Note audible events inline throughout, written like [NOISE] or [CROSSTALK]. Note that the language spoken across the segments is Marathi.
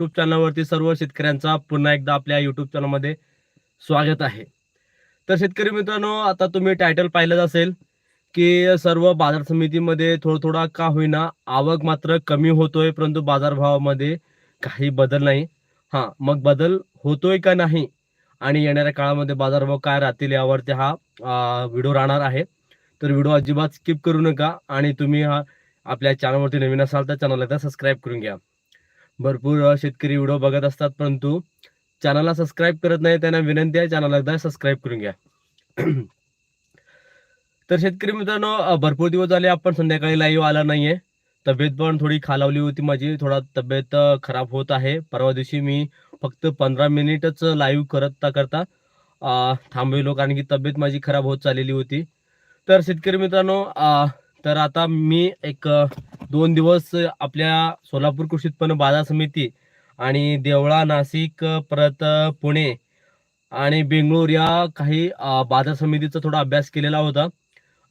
युट्यूब चॅनलवरती सर्व शेतकऱ्यांचा पुन्हा एकदा आपल्या युट्यूब चॅनलमध्ये स्वागत आहे. तर शेतकरी मित्रांनो आता तुम्ही टायटल पाहिलंच असेल की सर्व बाजार समितीमध्ये थोडं थोडा का होईना आवक मात्र कमी होतोय परंतु बाजारभावामध्ये काही बदल नाही. हां मग बदल होतोय का नाही आणि येणाऱ्या काळामध्ये बाजारभाव काय राहतील यावरती हा व्हिडिओ राहणार आहे. तर व्हिडिओ अजिबात स्किप करू नका आणि तुम्ही हा आपल्या चॅनलवरती नवीन असाल तर चॅनलला एकदा सबस्क्राईब करून घ्या. भरपूर शेतकरी व्हिडिओ बघत असतात परंतु चॅनलला सबस्क्राईब करत नाही त्यांना विनंती आहे चॅनलला एकदा सबस्क्राईब करून घ्या. [CLEARS THROAT] तर शेतकरी मित्रांनो भरपूर दिवस झाले आपण संध्याकाळी लाईव्ह आला नाहीये. तब्येत पण थोडी खालावली होती माझी थोडा तब्येत खराब होत आहे. परवा दिवशी मी फक्त पंधरा मिनिटच लाईव्ह करता करता थांबविलो कारण की तब्येत माझी खराब होत चाललेली होती. तर शेतकरी मित्रांनो तर आता मी एक दोन दिवस आपल्या सोलापूर कृषी उत्पन्न बाजार समिती आणि देवळा नाशिक परत पुणे आणि बेंगळूर या काही बाजार समितीचा थोडा अभ्यास केलेला होता.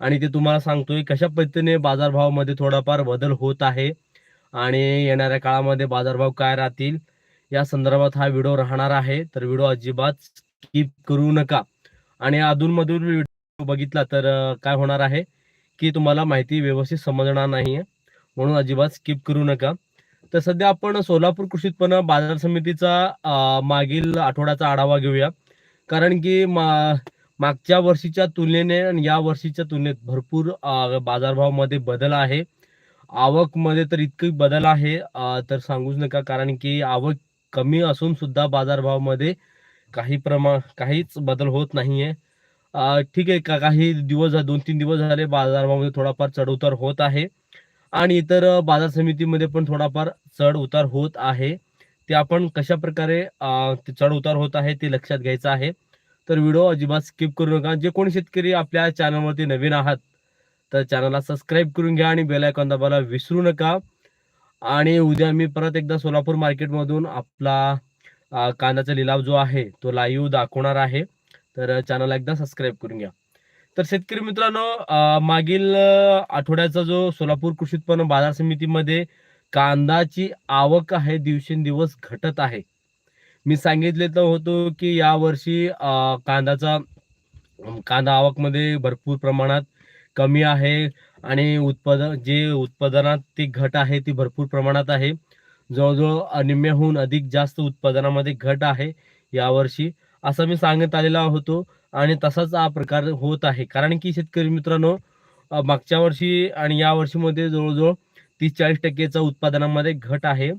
आणि ते तुम्हाला सांगतोय कशा पद्धतीने बाजारभावामध्ये थोडाफार बदल होत आहे आणि येणाऱ्या काळामध्ये बाजारभाव काय राहतील या संदर्भात हा व्हिडिओ राहणार आहे. तर व्हिडिओ अजिबात स्किप करू नका. आणि अधूनमधून व्हिडिओ बघितला तर काय होणार आहे? की तुम्हाला माहिती व्यवस्थित समजणार नाही म्हणून अजिबात स्किप करू नका. तर सध्या आपण सोलापूर कृषी उत्पन्न बाजार समितीचा मागील आठवड्याचा आढावा घेऊया. कारण की मा मागच्या वर्षीच्या तुलनेने आणि या वर्षीच्या तुलनेत भरपूर बाजारभावामध्ये बदल आहे. आवकमध्ये तर इतकी बदल आहे तर सांगूच नका. कारण की आवक कमी असून सुद्धा बाजारभावामध्ये काही प्रमा काहीच बदल होत नाहीये. आहे ठीक आहे का काही दिवस दोन तीन दिवस झाले बाजारभावामध्ये थोडाफार चढउतार होत आहे. आणि इतर बाजार समितीमध्ये पण थोडाफार चढ उतार होत आहे. ते आपण कशा प्रकारे चढ उतार होत आहे ते लक्षात घ्यायचं आहे. तर व्हिडिओ अजिबात स्किप करू नका. जे कोणी शेतकरी आपल्या चॅनलवरती नवीन आहात तर चॅनलला सबस्क्राईब करून घ्या आणि बेलायकॉन दाबायला विसरू नका. आणि उद्या मी परत एकदा सोलापूर मार्केटमधून आपला कांद्याचा लिलाव जो आहे तो लाईव्ह दाखवणार आहे. तर चॅनलला एकदा सबस्क्राईब करून घ्या. तर शेतकरी मित्रांनो मागील आठवड्याचा जो सोलापूर कृषी उत्पन्न बाजार समितीमध्ये कांदाची आवक आहे दिवसेंदिवस घटत आहे. मी सांगितले तर होतो की यावर्षी कांदाचा कांदा आवकमध्ये भरपूर प्रमाणात कमी आहे आणि उत्पादन जे उत्पादनात ती घट आहे ती भरपूर प्रमाणात आहे. जवळजवळ निम्म्याहून अधिक जास्त उत्पादनामध्ये घट आहे यावर्षी असं मी सांगत आलेला होतो आणि तसाच हा प्रकार होत आहे. कारण की शेतकरी मित्रांनो मागच्या वर्षी आणि या वर्षीमध्ये जवळजवळ तीस चाळीस टक्केचा उत्पादनामध्ये घट आहे.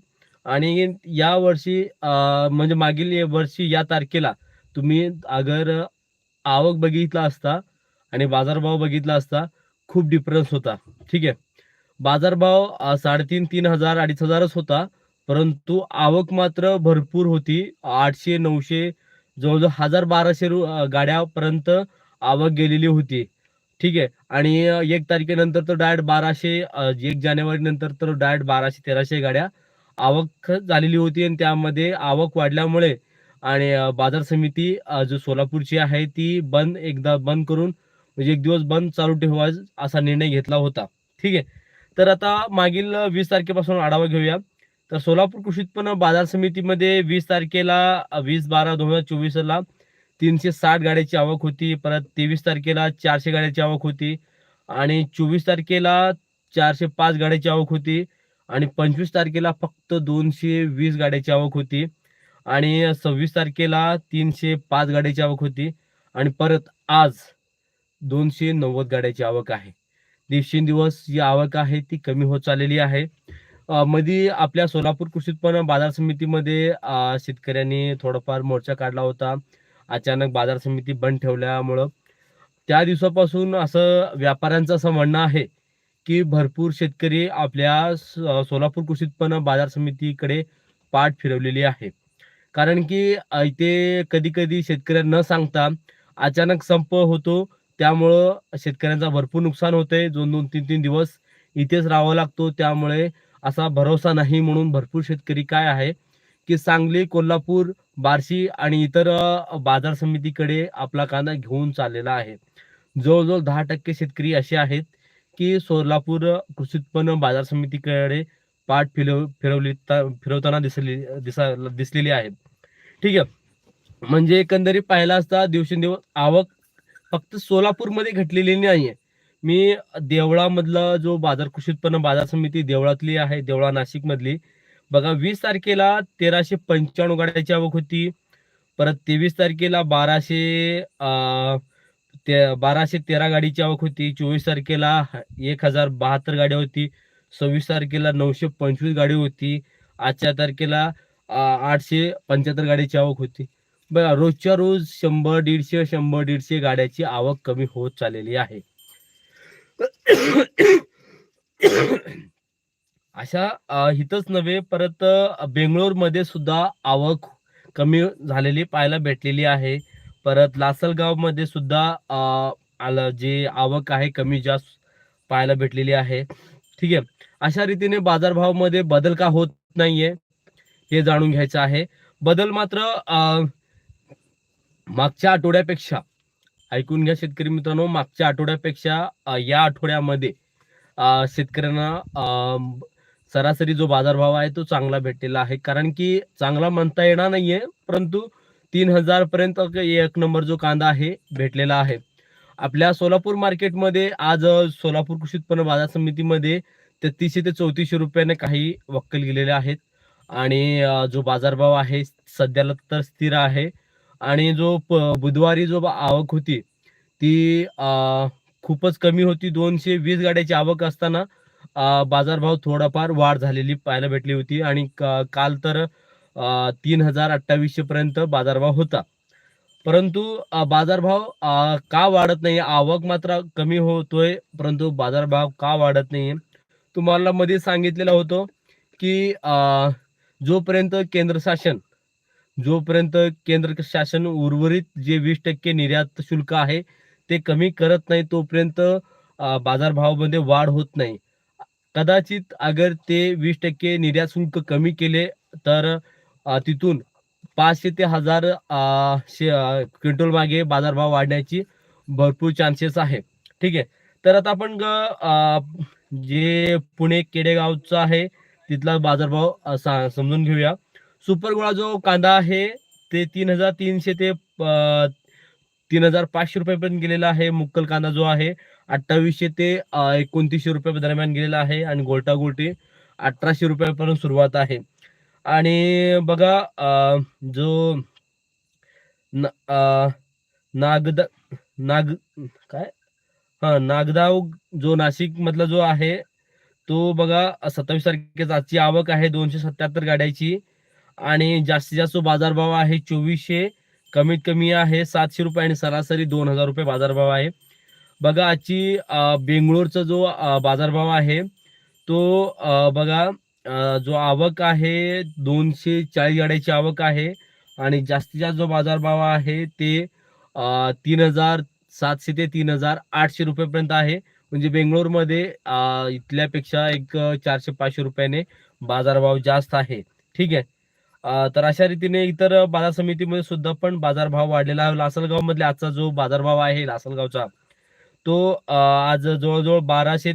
आणि या वर्षी म्हणजे मागील वर्षी या तारखेला तुम्ही अगर आवक बघितला असता आणि बाजारभाव बघितला असता खूप डिफरन्स होता. ठीक आहे? बाजारभाव साडेतीन तीन हजार अडीच हजारच होता. परंतु आवक मात्र भरपूर होती. आठशे नऊशे जवळजवळ हजार बाराशे रु गाड्यापर्यंत आवक गेलेली होती. ठीक आहे? आणि एक तारखेनंतर तर डायरेक्ट बाराशे एक जानेवारी नंतर तर डायरेक्ट बाराशे तेराशे गाड्या आवक झालेली होती आणि त्यामध्ये आवक वाढल्यामुळे आणि बाजार समिती जो सोलापूरची आहे ती बंद एकदा बंद करून म्हणजे एक दिवस बंद चालू ठेवा असा निर्णय घेतला होता. ठीक आहे? तर आता मागील वीस तारखेपासून आढावा घेऊया. तर सोलापूर कृषी उत्पन्न बाजार समितीमध्ये वीस तारखेला वीस बारा दोन हजार चोवीसला तीनशे साठ गाड्याची आवक होती. परत तेवीस तारखेला चारशे गाड्याची आवक होती. आणि चोवीस तारखेला चारशे पाच गाड्याची आवक होती. आणि पंचवीस तारखेला फक्त दोनशे वीस गाड्याची आवक होती. आणि सव्वीस तारखेला तीनशे पाच गाड्याची आवक होती. आणि परत आज दोनशे नव्वद गाड्याची आवक आहे. दिवसेंदिवस जी आवक आहे ती कमी होत चाललेली आहे. मध्ये आपल्या सोलापूर कृषी उत्पन्न बाजार समितीमध्ये शेतकऱ्यांनी थोडाफार मोर्चा काढला होता. अचानक बाजार समिती बंद ठेवल्यामुळं. त्या दिवसापासून असं व्यापाऱ्यांचं असं म्हणणं आहे की भरपूर शेतकरी आपल्या सोलापूर कृषी उत्पन्न बाजार समितीकडे पाठ फिरवलेली आहे. कारण की इथे कधी कधी शेतकऱ्यांना न सांगता अचानक संप होतो. त्यामुळं शेतकऱ्यांचा भरपूर नुकसान होतंय. दोन दोन तीन तीन दिवस इथेच राहावं लागतो. त्यामुळे असा भरोसा नाही म्हणून भरपूर शेतकरी काय आहे की सांगली कोल्हापूर बार्शी आणि इतर बाजार समितीकडे आपला कांदा घेऊन चाललेला आहे. जवळजवळ दहा टक्के शेतकरी असे आहेत की सोलापूर कृषी उत्पन्न बाजार समितीकडे पाठ फिरव फिरवली फिरवताना दिसली दिसा दिसलेली आहे. ठीक आहे. म्हणजे एकंदरीत पाहिला असता दिवसेंदिवस आवक फक्त सोलापूरमध्ये घटलेली नाहीये. मी देवळामधला जो बाजार कृषी उत्पन्न बाजार समिती देवळातली आहे देवळा नाशिक मधली बघा वीस तारखेला तेराशे पंच्याण्णव गाड्याची आवक होती. परत तेवीस तारखेला बाराशे ते बाराशे तेरा गाडीची आवक होती. चोवीस तारखेला एक हजार बहात्तर गाड्या होती. सव्वीस तारखेला नऊशे पंचवीस गाडी होती. आजच्या तारखेला आठशे पंच्याहत्तर गाडीची आवक होती. बघा रोजच्या रोज शंभर दीडशे शंभर दीडशे गाड्याची आवक कमी होत चाललेली आहे. अशा इथंच नव्हे परत बेंगळूरमध्ये सुद्धा आवक कमी झालेली पाहायला भेटलेली आहे. परत लासलगावमध्ये सुद्धा आलं जे आवक आहे कमी जास्त पाहायला भेटलेली आहे. ठीक आहे. अशा रीतीने बाजारभावामध्ये बदल का होत नाहीये हे जाणून घ्यायचं आहे. बदल मात्र मागच्या आठवड्यापेक्षा ऐकून घ्या शेतकरी मित्रांनो मागच्या आठवड्यापेक्षा या आठवड्यामध्ये शेतकऱ्यांना सरासरी जो बाजारभाव आहे तो चांगला भेटलेला आहे. कारण की चांगला म्हणता येणार नाहीये परंतु तीन हजार पर्यंत एक नंबर जो कांदा आहे भेटलेला आहे. आपल्या सोलापूर मार्केटमध्ये आज सोलापूर कृषी उत्पन्न बाजार समितीमध्ये तेहतीसशे ते चौतीसशे रुपयाने काही वक्कल गेलेले आहेत. आणि जो बाजारभाव आहे सध्याला तर स्थिर आहे. आणि जो प- बुधवारी जो आवक होती ती खूपच कमी होती. दोनशे वीस गाड्याची आवक असताना बाजारभाव थोडाफार वाढ झालेली पाहायला भेटली होती आणि काल तर तीन हजार अठ्ठावीसशे पर्यंत बाजारभाव होता. परंतु बाजारभाव का वाढत नाही आवक मात्र कमी होतोय परंतु बाजारभाव का वाढत नाही तुम्हाला मध्ये सांगितलेलं होतं की जोपर्यंत केंद्र शासन जोपर्यंत केंद्र शासन उर्वरित जे वीस टक्के निर्यात शुल्क आहे ते कमी करत नाही तोपर्यंत बाजारभावामध्ये वाढ होत नाही. कदाचित अगर ते वीस टक्के निर्यात शुल्क कमी केले तर तिथून पाचशे ते हजार शे- क्विंटल मागे बाजारभाव वाढण्याची भरपूर चान्सेस आहे. ठीक आहे. तर आता आपण ग- जे पुणे केडेगावचं आहे तिथला बाजारभाव सा- समजून घेऊया. सुपर गोळा जो कांदा आहे ते तीन हजार तीनशे ते तीन हजार पाचशे रुपयापर्यंत गेलेला आहे. मुक्कल कांदा जो आहे अठ्ठावीसशे ते एकोणतीसशे रुपया दरम्यान गेलेला आहे आणि गोल्टा गोल्टी अठराशे रुपयापर्यंत सुरुवात आहे. आणि बघा जो न- अ, नागदा नाग काय? हा नागदाव जो नाशिक मधला जो आहे तो बघा सत्तावीस तारखेचा आजची आवक आहे दोनशे सत्याहत्तर गाड्याची. आणि जास्तीत जास्त जो बाजारभाव आहे चोवीसशे कमीत कमी आहे सातशे रुपये आणि सरासरी दोन हजार रुपये बाजारभाव आहे. बघा आजची बेंगळूरचा जो बाजारभाव आहे तो बघा जो आवक आहे दोनशे चाळीस गाड्याची आवक आहे आणि जास्तीत जास्त जो बाजारभाव आहे ते तीन हजार सातशे ते तीन हजार आठशे रुपयेपर्यंत आहे. म्हणजे बेंगळूरमध्ये इथल्यापेक्षा एक चारशे पाचशे रुपयाने बाजारभाव जास्त आहे. ठीक आहे? तर अशा रीतीने इतर बाजार समितीमध्ये सुद्धा पण बाजारभाव वाढलेला आहे. लासलगाव मधले आजचा जो बाजारभाव आहे लासलगावचा तो आज जवळजवळ बाराशे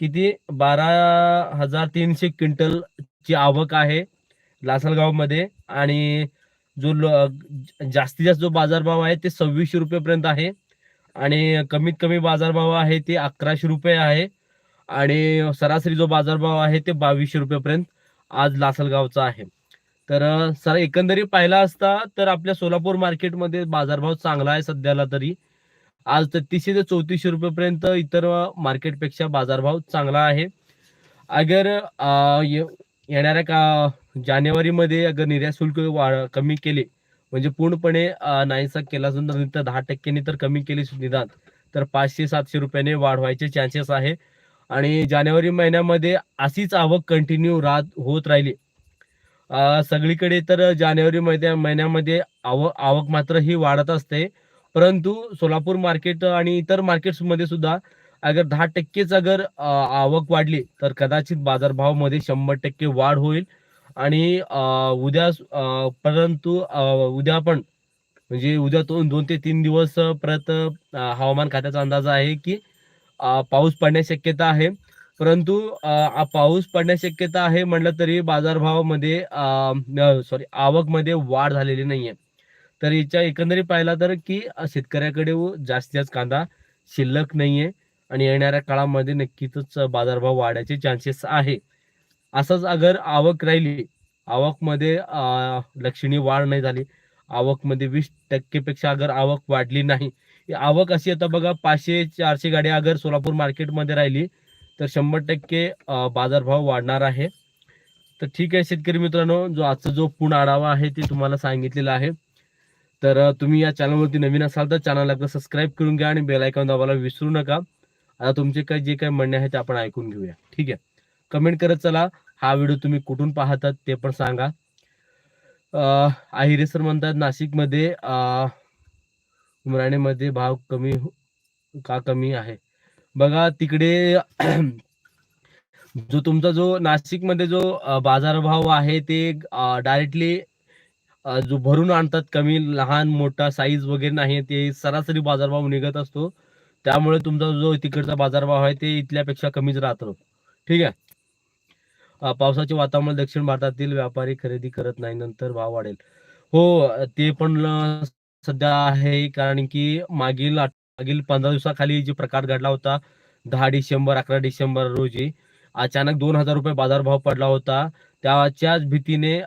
किती? बारा हजार तीनशे क्विंटल ची आवक आहे लासलगावमध्ये आणि जो जास्तीत जास्त जो बाजारभाव आहे ते सव्वीसशे रुपयेपर्यंत आहे. आणि कमीत कमी बाजारभाव आहे ते अकराशे रुपये आहे. आणि सरासरी जो बाजारभाव आहे ते बावीसशे रुपयेपर्यंत. आज लासलगावचा आहे. तर सर एकंदरीत पाहिला असता तर आपल्या सोलापूर मार्केटमध्ये बाजारभाव चांगला आहे सध्याला तरी. आज तेहतीसशे ते चौतीसशे रुपयेपर्यंत इतर मार्केटपेक्षा बाजारभाव चांगला आहे. अगर येणाऱ्या का जानेवारीमध्ये अगर निर्यात शुल्क वाढ कमी केले म्हणजे पूर्णपणे नाहीसा केला तर दहा टक्क्यांनी तर कमी केली निदान तर पाचशे सातशे रुपयाने वाढ व्हायचे चान्सेस आहे. आणि जानेवारी महिन्यामध्ये अशीच आवक कंटिन्यू राहत होत राहिली. सगळीकडे तर जानेवारी महिन्या महिन्यामध्ये आवक आवक मात्र ही वाढत असते. परंतु सोलापूर मार्केट आणि इतर मार्केट्समध्ये सुद्धा अगर दहा टक्केच अगर आवक वाढली तर कदाचित बाजारभावामध्ये शंभर टक्के वाढ होईल. आणि उद्या परंतु उद्या पण म्हणजे उद्या दोन दोन ते तीन दिवस परत हवामान खात्याचा अंदाज आहे की पाऊस पडण्याची शक्यता आहे. परंतु पाऊस पडण्याची शक्यता आहे म्हटलं तरी बाजारभावामध्ये सॉरी आवकमध्ये वाढ झालेली नाहीये. तर याच्या एकंदरीत पाहिला तर की शेतकऱ्याकडे व जास्तीत जास्त कांदा शिल्लक नाहीये आणि येणाऱ्या काळामध्ये नक्कीच बाजारभाव वाढायचे चान्सेस आहे. असंच अगर आवक राहिली आवकमध्ये लक्षणीय वाढ नाही झाली आवकमध्ये वीस टक्केपेक्षा अगर आवक वाढली नाही. आवक अशी आता बघा पाचशे चारशे गाड्या अगर सोलापूर मार्केटमध्ये राहिली तर शंभर टक्के बाजारभाव वाढणार आहे. तर ठीक आहे शेतकरी मित्रांनो जो आजचा जो पूर्ण आढावा आहे ते तुम्हाला सांगितलेला आहे. तर तुम्ही या चॅनलवरती नवीन असाल तर चॅनलला सबस्क्राईब करून घ्या आणि बेल आयकॉन दाबायला विसरू नका. आता तुमचे काही जे काही म्हणणे आहे ते आपण ऐकून घेऊया. ठीक आहे. कमेंट करत चला. हा व्हिडिओ तुम्ही कुठून पाहतात ते पण सांगा. आहिरे सर म्हणतात नाशिकमध्ये उमराणेमध्ये भाव कमी हो, का कमी आहे? बघा तिकडे [CLEARS THROAT] जो तुमचा जो नाशिकमध्ये जो बाजारभाव आहे ते डायरेक्टली जो भरून आणतात कमी लहान मोठा साईज वगैरे नाही ते सरासरी बाजारभाव निघत असतो. त्यामुळे तुमचा जो तिकडचा बाजारभाव आहे ते इथल्यापेक्षा कमीच राहतो. ठीक आहे? पावसाचे वातावरण दक्षिण भारतातील व्यापारी खरेदी करत नाही नंतर भाव वाढेल. हो ते पण सध्या आहे कारण की मागील मागील पंधरा दिवसाखाली जे प्रकार घडला होता दहा डिसेंबर अकरा डिसेंबर रोजी अचानक दोन हजार रुपये बाजारभाव पडला होता. त्याच्याच भीतीने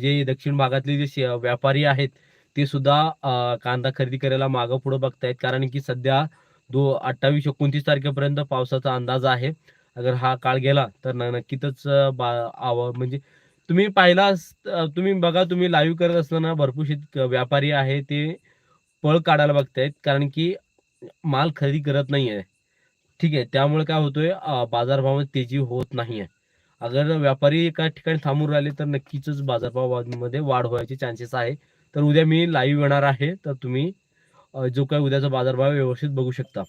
जे दक्षिण भागातले जे व्यापारी आहेत ते सुद्धा कांदा खरेदी करायला मागं पुढे बघतायत. कारण की सध्या दो अठ्ठावीस एकोणतीस तारखेपर्यंत पावसाचा अंदाज आहे. अगर हा काळ गेला तर न- नक्कीच बा म्हणजे तुम्ही पाहिला तुम्ही बघा तुम्ही लाईव्ह करत असताना भरपूर शेत व्यापारी आहे ते पळ काढायला बघतायत. कारण की माल खरेदी करत नाही आहे ठीक आहे त्यामुळे काय होतोय बाजारभावात तेजी होत नाही आहे अगर व्यापारी एका ठिकाणी थांबून राहिले तर नक्कीच बाजारभावामध्ये वाढ व्हायचे चान्सेस आहे. तर उद्या मी लाईव्ह येणार आहे तर तुम्ही जो काय उद्याचा बाजारभाव व्यवस्थित बघू शकता.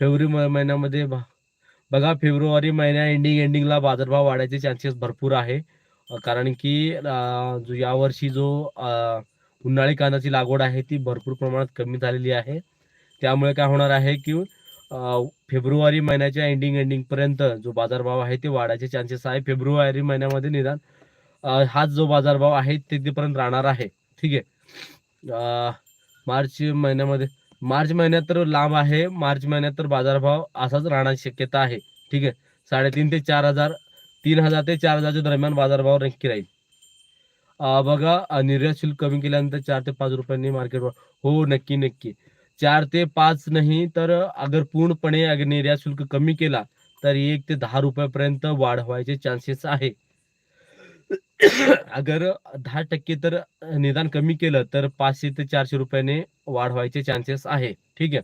फेब्रुवारी म- महिन्यामध्ये भा- बघा फेब्रुवारी महिन्या एंडिंग एंडिंगला बाजारभाव वाढायचे चान्सेस भरपूर आहे. कारण की जो यावर्षी जो उन्हाळी कांद्याची लागवड आहे ती भरपूर प्रमाणात कमी झालेली आहे. त्यामुळे काय होणार आहे की फेब्रुवारी महिन्याच्या एंडिंग एंडिंग पर्यंत जो बाजारभाव आहे ते वाढायचे चान्सेस आहे. फेब्रुवारी महिन्यामध्ये निदान हाच जो बाजारभाव आहे तिथेपर्यंत राहणार आहे. ठीक आहे. मार्च महिन्यामध्ये मार्च महिन्यात तर लांब आहे. मार्च महिन्यात तर बाजारभाव असाच राहण्याची शक्यता आहे. ठीक आहे. साडेतीन ते चार हजार तीन हजार ते चार हजारच्या दरम्यान बाजारभाव नक्की राहील. बघा निर्यात शुल्क कमी केल्यानंतर चार ते पाच रुपयांनी मार्केट हो नक्की नक्की. चार ते पाच नाही तर अगर पूर्णपणे अगर निर्यात शुल्क कमी केला तर एक ते दहा रुपयापर्यंत वाढ व्हायचे चान्सेस आहे. अगर दहा टक्के तर निदान कमी केलं तर पाचशे ते चारशे रुपयाने वाढ व्हायचे चान्सेस आहे. ठीक आहे?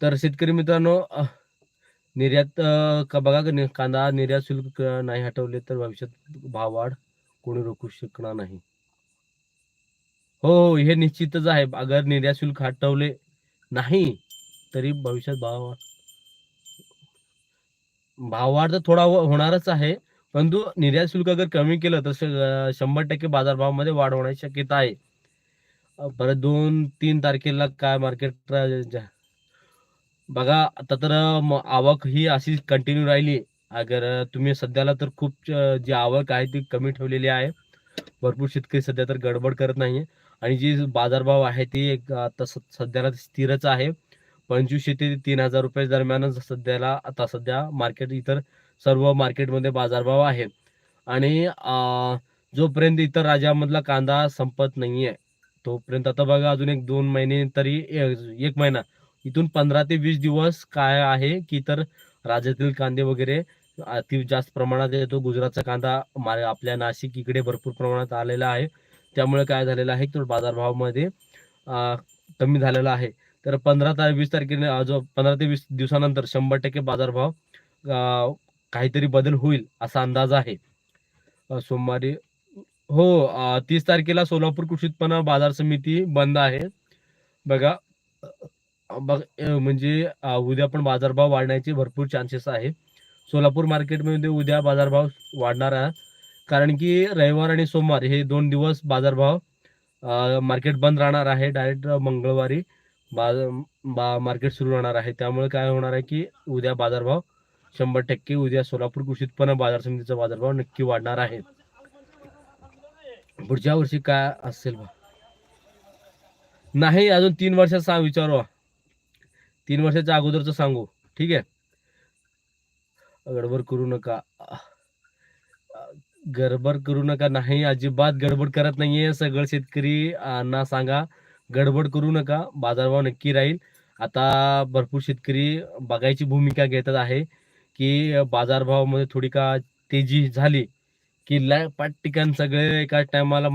तर शेतकरी मित्रांनो निर्यात का बघा कांदा निर्यात शुल्क नाही हटवले तर भविष्यात भाव वाढ कोणी रोखू शकणार नाही. हो हो हे निश्चितच आहे. अगर निर्यात शुल्क हटवले नाही तरी भविष्यात भाव भाववाढ तर थोडा हो-, होणारच आहे. परंतु निर्यात शुल्क अगर कमी केलं तर शंभर टक्के बाजारभावामध्ये वाढ होण्याची शक्यता आहे. परत दोन तीन तारखेला काय मार्केट बघा आता तर आवक ही अशी कंटिन्यू राहिली. अगर तुम्ही सध्याला तर खूप जी आवक आहे ती कमी ठेवलेली आहे. भरपूर शेतकरी सध्या तर गडबड करत नाही आणि जी बाजारभाव आहे ती एक आता स- सध्याला स्थिरच आहे. पंचवीसशे ते तीन हजार रुपये दरम्यानच सध्याला आता सध्या मार्केट इतर सर्व मार्केटमध्ये बाजारभाव आहे आणि जोपर्यंत इतर राज्यामधला कांदा संपत नाहीये तोपर्यंत आता बघा अजून एक दोन महिने तरी एक महिना इथून पंधरा ते वीस दिवस काय आहे की इतर राज्यातील कांदे वगैरे अति जास्त प्रमाणात येतो. गुजरातचा कांदा मा- आपल्या नाशिक इकडे भरपूर प्रमाणात आलेला आहे. त्यामुळे काय झालेलं आहे तर बाजारभावामध्ये कमी झालेला आहे. तर पंधरा तारीख वीस तारखेने जो पंधरा ते वीस दिवसानंतर शंभर टक्के बाजारभाव काहीतरी बदल होईल असा अंदाज आहे. सोमवारी हो तीस तारखेला सोलापूर कृषी उत्पन्न बाजार समिती बंद आहे. बघा बघ म्हणजे उद्या पण बाजारभाव वाढण्याचे भरपूर चान्सेस आहे. सोलापूर मार्केटमध्ये उद्या बाजारभाव वाढणार आहे. कारण की रविवार आणि सोमवार हे दोन दिवस बाजारभाव मार्केट बंद राहणार आहे. डायरेक्ट मंगळवारी बाजार बा मार्केट सुरू राहणार आहे. त्यामुळे काय होणार आहे की उद्या बाजारभाव शंभर टक्के उद्या सोलापूर कृषी उत्पन्न बाजार समितीचा बाजारभाव नक्की वाढणार आहे. पुढच्या वर्षी काय असेल बा? नाही अजून तीन वर्षात सांग विचारू तीन वर्षाच्या अगोदरच सांगू. ठीक आहे? गडबड करू नका. गडबड करू नका. नाही अजिबात गडबड करत नाहीये. सगळं शेतकरी ना सांगा. गडबड करू नका. बाजारभाव नक्की राहील. आता भरपूर शेतकरी बघायची भूमिका घेतात आहे. की बाजारभावामध्ये थोडी का तेजी झाली की लय पाटिकान सगळे एका टायमाला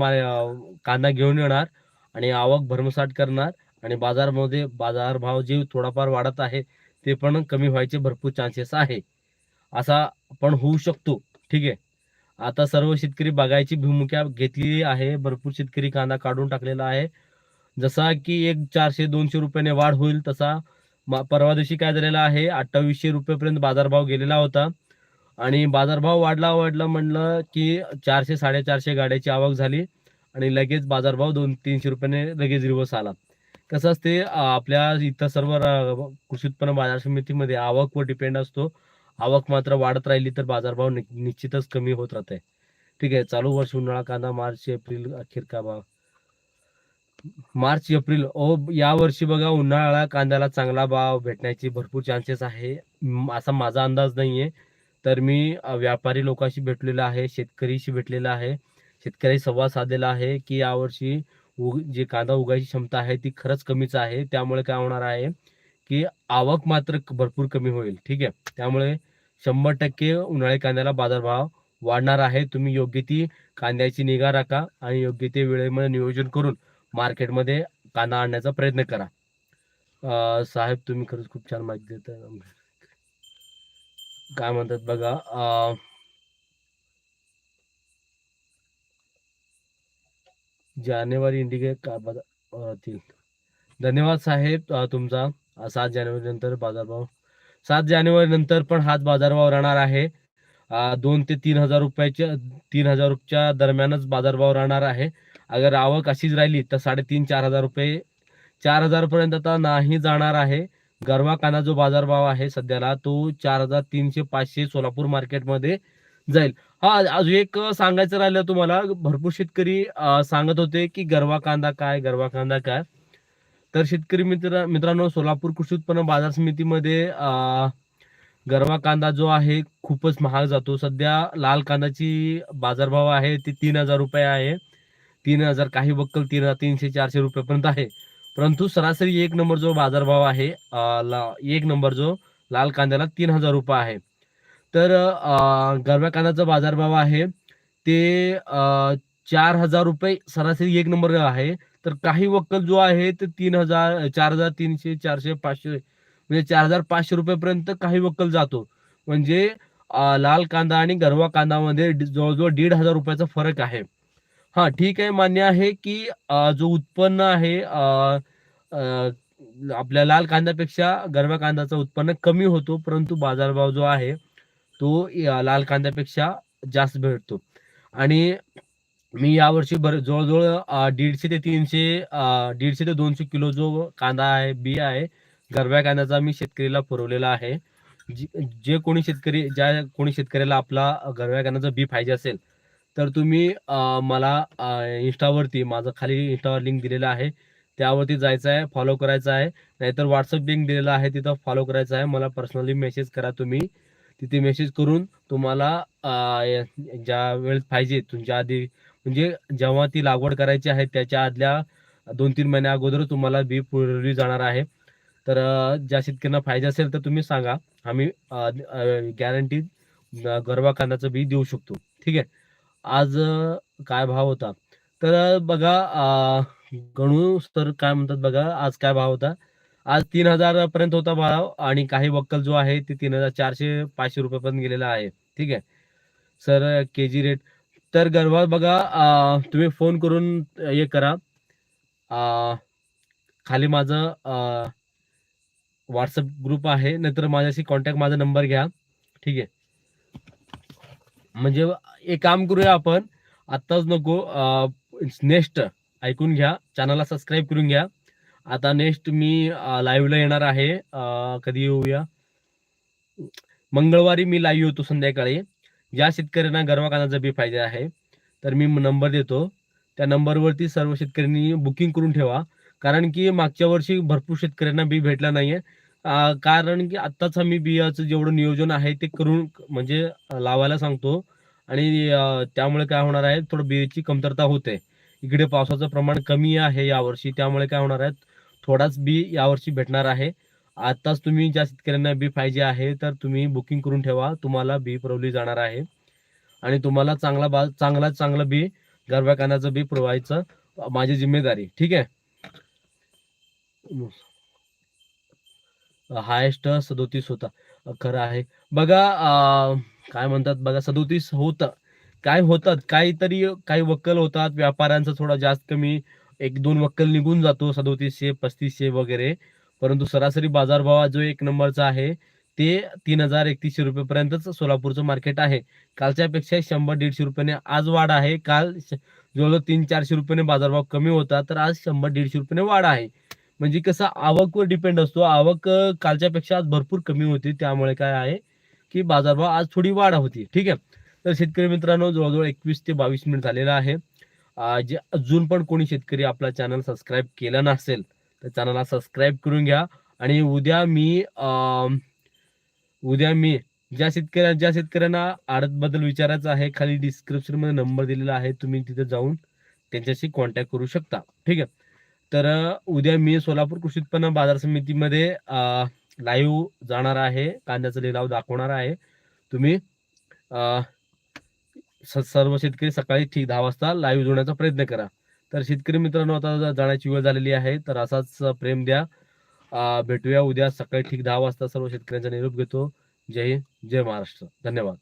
कांदा घेऊन येणार आणि आवक भरमसाट करणार आणि बाजारमध्ये बाजारभाव जे थोडाफार वाढत आहे ते पण कमी व्हायचे भरपूर चान्सेस आहे. असा पण होऊ शकतो. ठीक आहे? आता सर्व शेतकरी बघायची भूमिका घेतली आहे. भरपूर शेतकरी कांदा काढून टाकलेला आहे. जसा की एक चारशे दोनशे रुपयाने वाढ होईल तसा परवा दिवशी काय झालेलं आहे अठ्ठावीसशे रुपयेपर्यंत बाजारभाव गेलेला होता. आणि बाजारभाव वाढला वाढला म्हणलं की चारशे साडेचारशे गाड्याची आवक झाली. आणि लगेच बाजारभाव दोन तीनशे रुपयाने लगेच रिवर्स आला. कसं असते आपल्या इथं सर्व कृषी उत्पन्न बाजार समितीमध्ये आवकवर डिपेंड असतो. आवक मात्र वाढत राहिली तर बाजारभाव निश्चितच कमी होत राहते ठीक आहे चालू वर्ष उन्हाळा कांदा मार्च एप्रिल अखेर का भाव? मार्च एप्रिल ओ या वर्षी बघा उन्हाळा कांद्याला चांगला भाव भेटण्याची भरपूर चान्सेस आहे. असा माझा अंदाज नाहीये. तर मी व्यापारी लोकांशी भेटलेला आहे शेतकरीशी भेटलेला आहे. शेतकरी संवाद साधलेला आहे की यावर्षी उग जे कांदा उगायची क्षमता आहे ती खरंच कमीच आहे. त्यामुळे काय होणार आहे की आवक मात्र भरपूर कमी होईल. ठीक आहे? त्यामुळे शंभर टक्के उन्हाळी कांद्याला बाजारभाव वाढणार आहे. तुम्ही योग्य ती कांद्याची निगा राखा आणि योग्य ते वेळेमध्ये नियोजन करून मार्केटमध्ये कांदा आणण्याचा प्रयत्न करा. साहेब तुम्ही खरंच खूप छान माहिती देता. काय म्हणतात बघा अं, जानेवारी इंडिके राहतील धन्यवाद साहेब तुमचा. सात जानेवारी नंतर बाजारभाव. सात जानेवारी नंतर पण हाच बाजारभाव राहणार आहे. दोन ते तीन हजार रुपयाच्या तीन हजार रुपयाच्या दरम्यानच बाजारभाव राहणार आहे. अगर आवक अशीच राहिली तर साडेतीन चार हजार रुपये चार हजार पर्यंत आता नाही जाणार आहे. गरवा कांदा जो बाजारभाव आहे सध्याला तो चार हजार तीनशे पाचशे सोलापूर मार्केटमध्ये जाईल. हा अजून एक सांगायचं राहिलं तुम्हाला भरपूर शेतकरी सांगत होते की गरवा कांदा काय गरवा कांदा काय. तर शेतकरी मित्र मित्रांनो सोलापूर कृषी उत्पन्न बाजार समितीमध्ये गरवा कांदा जो आहे खूपच महाग जातो. सध्या लाल कांद्याची बाजारभाव आहे ती तीन हजार रुपये आहे. तीन हजार काही बक्कल तीन हजार तीनशे चारशे रुपयापर्यंत आहे. परंतु सरासरी एक नंबर जो बाजारभाव आहे एक नंबर जो लाल कांद्याला तीन हजार रुपये आहे. तर गरव्या कांद्याचा बाजारभाव आहे ते चार हजार रुपये सरासरी एक नंबर आहे. तर काही वक्कल जो आहे ते तीन हजार चार हजार तीनशे चारशे पाचशे म्हणजे चार हजार पाचशे रुपयेपर्यंत काही वक्कल जातो. म्हणजे लाल कांदा आणि गरवा कांदामध्ये जवळजवळ दीड हजार रुपयाचा फरक आहे. हा ठीक आहे. मान्य आहे की जो उत्पन्न आहे आपल्या लाल कांद्यापेक्षा गरवा कांद्याचं उत्पन्न कमी होतो परंतु बाजारभाव जो आहे तो या लाल कांद्यापेक्षा जास्त भेटतो. आणि मी यावर्षी बर जवळजवळ दीडशे ते तीनशे दीडशे ते दोनशे किलो जो कांदा आहे बी आहे गरव्या कांद्याचा मी शेतकरीला पुरवलेला आहे. जी- जे कोणी शेतकरी ज्या कोणी शेतकऱ्याला आपला गरव्या कांद्याचा बी पाहिजे असेल तर तुम्ही मला इंस्टावरती माझं खाली इंस्टावर लिंक दिलेलं आहे त्यावरती जायचं आहे फॉलो करायचं आहे नाहीतर व्हॉट्सअप लिंक दिलेलं आहे तिथं फॉलो करायचं आहे मला पर्सनली मेसेज करा तुम्ही तिथे मेसेज करून तुम्हाला ज्या वेळेस पाहिजे तुमच्या आधी म्हणजे जेव्हा ती लागवड करायची आहे त्याच्या आदल्या दोन तीन महिन्या अगोदर तुम्हाला बी पुरवली जाणार आहे. तर ज्या शेतकऱ्यांना पाहिजे असेल तर तुम्ही सांगा आम्ही गॅरंटी गरबा कांद्याचं बी देऊ शकतो. ठीक आहे? आज काय भाव होता? तर बघा गणू सर काय म्हणतात बघा आज काय भाव होता? आज तीन हजार पर्यंत होता भाव आणि काही वक्कल जो आहे ते तीन हजार चारशे पाचशे रुपयापर्यंत गेलेला आहे. ठीक आहे? Sir K G rate. तर गरबा बघा तुम्ही फोन करून हे करा. आ, खाली माझं व्हॉट्सअप ग्रुप आहे. नंतर माझ्याशी कॉन्टॅक्ट माझा नंबर घ्या. ठीक आहे? म्हणजे एक काम करूया आपण. आत्ताच नको नेक्स्ट ऐकून घ्या. चॅनलला सबस्क्राईब करून घ्या. आता नेक्स्ट मी लाईव्हला येणार आहे. कधी येऊया? मंगळवारी मी लाईव्ह होतो संध्याकाळी. ज्या शेतकऱ्यांना गरवा कांद्याचं बी पाहिजे आहे तर मी नंबर देतो. त्या नंबरवरती सर्व शेतकऱ्यांनी बुकिंग करून ठेवा. कारण की मागच्या वर्षी भरपूर शेतकऱ्यांना बी भेटला नाहीये. कारण की आत्ताच आम्ही बियाचं जेवढं नियोजन आहे ते करून म्हणजे लावायला सांगतो. आणि त्यामुळे काय होणार आहे थोडं बियाची कमतरता होते. इकडे पावसाचं प्रमाण कमी आहे यावर्षी त्यामुळे काय होणार आहे थोडाच बी यावर्षी भेटणार आहे. आत्ताच तुम्ही ज्या शेतकऱ्यांना बी पाहिजे आहे तर तुम्ही बुकिंग करून ठेवा तुम्हाला बी पुरवली जाणार आहे. आणि तुम्हाला चांगला बा चांगला चांगलं बी गरब्या कानाचं बी पुरवायचं माझी जिम्मेदारी. ठीक आहे? हायेस्ट सदोतीस होता. खरं आहे. बघा काय म्हणतात बघा सदोतीस होतं. काय होतात? काहीतरी काही वक्कल होतात. व्यापाऱ्यांचा थोडा जास्त कमी. एक दोन वक्कल निघून जातो सदोतीसशे पस्तीसशे वगैरे. परंतु सरासरी बाजारभाव जो एक नंबरचा आहे ते तीन हजार एकतीसशे रुपयेपर्यंतच सोलापूरचं मार्केट आहे. कालच्या पेक्षा शंभर दीडशे रुपयाने आज वाढ आहे. काल जवळजवळ तीन चारशे रुपयाने बाजारभाव कमी होता तर आज शंभर दीडशे रुपयाने वाढ आहे. म्हणजे कसं आवकवर डिपेंड असतो. आवक कालच्या पेक्षा आज भरपूर कमी होती. त्यामुळे काय आहे की बाजारभाव आज थोडी वाढ होती. ठीक आहे? तर शेतकरी मित्रांनो जवळजवळ एकवीस ते बावीस मिनिट झालेला आहे. जे अजून पण कोणी शेतकरी आपला चॅनल सबस्क्राईब केला नसेल तर चॅनलला सबस्क्राईब करून घ्या. आणि उद्या मी अं, उद्या मी ज्या शेतकऱ्या ज्या शेतकऱ्यांना आडत बद्दल विचारायचं आहे खाली डिस्क्रिप्शनमध्ये नंबर दिलेला आहे तुम्ही तिथे जाऊन त्यांच्याशी कॉन्टॅक्ट करू शकता. ठीक आहे? तर उद्या मी सोलापूर कृषी उत्पन्न बाजार समितीमध्ये लाईव्ह जाणार आहे. कांद्याचा लिलाव दाखवणार आहे. तुम्ही स- सर्व शेतकरी सकाळी ठीक दहा वाजता लाईव्ह जोडण्याचा प्रयत्न करा. तर शेतकरी मित्रांनो आता जाण्याची वेळ झालेली आहे तर असाच प्रेम द्या. भेटूया उद्या सकाळी ठीक दहा वाजता सर्व शेतकऱ्यांचा निरोप घेतो. जय हिंद जय महाराष्ट्र. धन्यवाद.